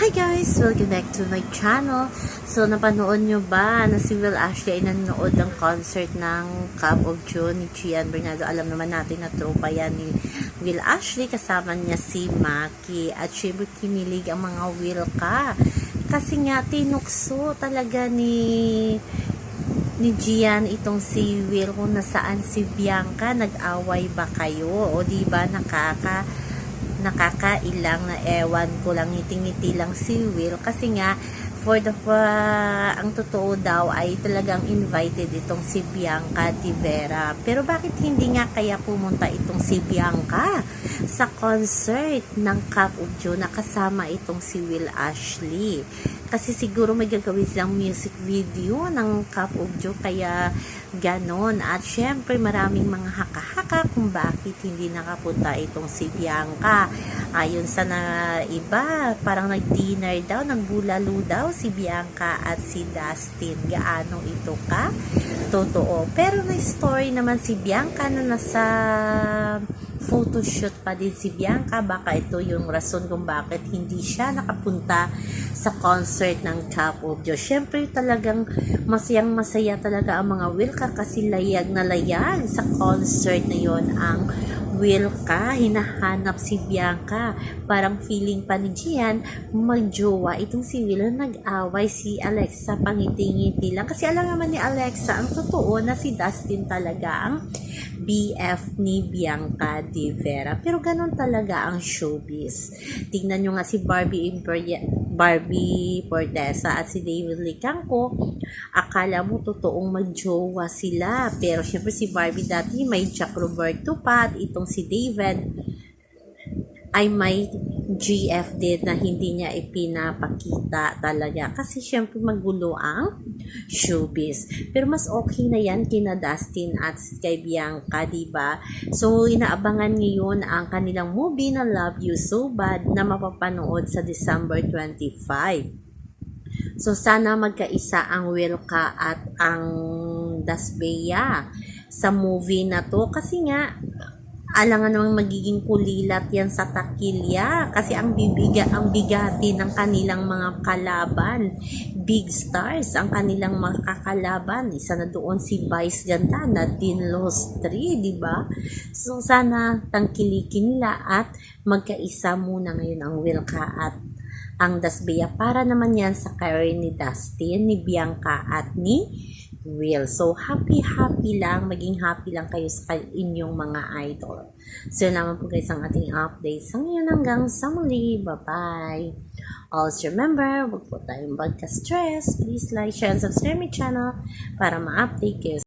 Hi guys! Welcome back to my channel. So, napanood nyo ba na si Will Ashley ay nanonood ng concert ng Cup of Joe ni Gian Bernardo? Alam naman natin na tropa yan ni Will Ashley. Kasama niya si Maki. At syempre, kinilig ang mga Will ka. Kasi nga, tinukso talaga ni ni Gian itong si Will kung nasaan si Bianca nag-away ba kayo o di ba nakaka nakakailang na ewan ko lang ngiti-ngiti lang si Will. Kasi nga for the uh, ang totoo daw ay talagang invited itong si Bianca Di Vera. Pero bakit hindi nga kaya pumunta itong si Bianca sa concert ng Cup of na kasama itong si Will Ashley kasi siguro may gagawin silang music video ng Cup of Joe kaya ganon. At syempre maraming mga haka-haka kung bakit hindi nakapunta itong si Bianca. Ayon sa na iba parang nag-dinner daw nagbulalo daw si Bianca at si Dustin. Gaano ito ka totoo pero may story naman si Bianca na nasa photoshoot pa din si Bianca baka ito yung rason kung bakit hindi siya nakapunta sa concert ng Cup of Joe. Siyempre talagang masayang masaya talaga ang mga Wilka kasi layag na layag sa concert na yon ang Wilka, hinahanap si Bianca. Parang feeling pa ni Gian, magjowa itong si Will na nag-away si Alexa pangiti-ngiti lang. Kasi alam naman ni Alexa, ang totoo na si Dustin talaga ang BF ni Bianca Di Vera. Pero ganun talaga ang showbiz. Tingnan nyo nga si Barbie Imperia, Barbie Portesa at si David Licangco. Akala mo totoong magjowa sila. Pero syempre si Barbie dati may Jack Roberto pa at itong si David ay may GF din na hindi niya ipinapakita talaga. Kasi syempre magulo ang showbiz. Pero mas okay na yan kina Dustin at kay Bianca, diba? So, inaabangan ngayon ang kanilang movie na Love You So Bad na mapapanood sa December 25. So, sana magkaisa ang Wilka at ang Dasbeya sa movie na to. Kasi nga, alangan namang magiging kulilat yan sa takilya kasi ang bibiga ang bigati ng kanilang mga kalaban big stars ang kanilang mga kakalaban isa na doon si Vice Ganda na Dinlostri di ba? So sana tangkilikin nila at magkaisa muna ngayon ang Wilka at ang Dasbea para naman yan sa career ni Dustin, ni Bianca at ni Will. So, happy-happy lang, maging happy lang kayo sa inyong mga idol. So, yun naman po guys ang ating update sa ngayon hanggang sa muli. Bye-bye! Also remember, huwag po tayong magka-stress. Please like, share, and subscribe my channel para ma-update kayo